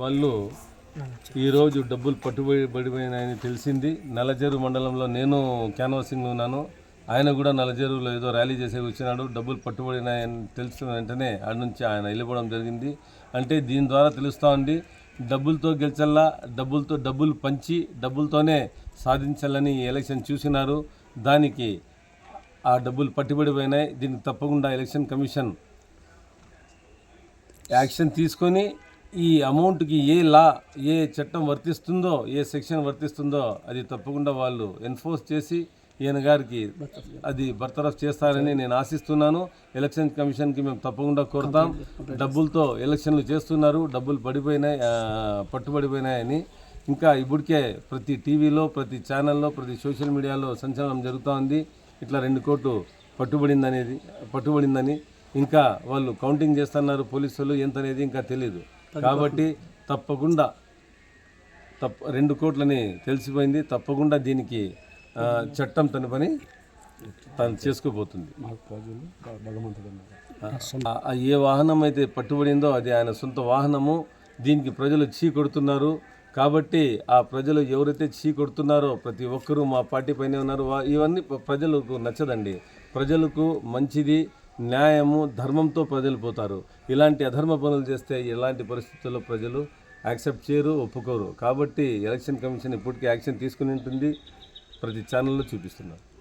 వాళ్ళు ఈరోజు డబ్బులు పట్టుబడిపోయినాయని తెలిసింది. నల్లజెరు మండలంలో నేను క్యాన్వాసింగ్ ఉన్నాను. ఆయన కూడా నల్లజెరువులో ఏదో ర్యాలీ చేసే వచ్చినాడు. డబ్బులు పట్టుబడినాయని తెలిసిన వెంటనే ఆడ నుంచి ఆయన వెళ్ళిపోవడం జరిగింది. అంటే దీని ద్వారా తెలుస్తూ ఉంది డబ్బులతో గెలిచల్లా డబ్బులతో డబ్బులు పంచి డబ్బులతోనే సాధించాలని ఈ ఎలక్షన్ చూసినారు. దానికి ఆ డబ్బులు పట్టుబడిపోయినాయి. దీనికి తప్పకుండా ఎలక్షన్ కమిషన్ యాక్షన్ తీసుకొని ఈ అమౌంట్కి ఏ లా ఏ చట్టం వర్తిస్తుందో ఏ సెక్షన్ వర్తిస్తుందో అది తప్పకుండా వాళ్ళు ఎన్ఫోర్స్ చేసి ఈయన గారికి అది బర్తరఫ్ చేస్తారని నేను ఆశిస్తున్నాను. ఎలక్షన్ కమిషన్కి మేము తప్పకుండా కోరుతాం. డబ్బులతో ఎలక్షన్లు చేస్తున్నారు. డబ్బులు పడిపోయినాయి పట్టుబడిపోయినాయని. ఇంకా ఇప్పటికే ప్రతి టీవీలో ప్రతి ఛానల్లో ప్రతి సోషల్ మీడియాలో సంచలనం జరుగుతూ ఉంది ఇట్లా రెండు కోట్లు పట్టుబడిందనేది పట్టుబడిందని. ఇంకా వాళ్ళు కౌంటింగ్ చేస్తున్నారు పోలీసులు ఎంత అనేది ఇంకా తెలియదు కాబట్టి తప్పకుండా తప్ప రెండు కోట్లని తెలిసిపోయింది. తప్పకుండా దీనికి చట్టం తన పని తను చేసుకోబోతుంది. ఏ వాహనం అయితే పట్టుబడిందో అది ఆయన సొంత వాహనము. దీనికి ప్రజలు చీ కొడుతున్నారు. కాబట్టి ఆ ప్రజలు ఎవరైతే చీ కొడుతున్నారో ప్రతి ఒక్కరూ మా పార్టీ పైనే ఉన్నారు. ఇవన్నీ ప్ర- ప్రజలకు నచ్చదండి. ప్రజలకు మంచిది. న్యాయము ధర్మంతో ప్రజలు పోతారు ఇలాంటి అధర్మ పనులు చేస్తే ఇలాంటి పరిస్థితుల్లో ప్రజలు యాక్సెప్ట్ చేయరు ఒప్పుకోరు. కాబట్టి ఎలక్షన్ కమిషన్ ఇప్పటికీ యాక్షన్ తీసుకుని ఉంటుంది. ప్రతి ఛానల్లో చూపిస్తున్నారు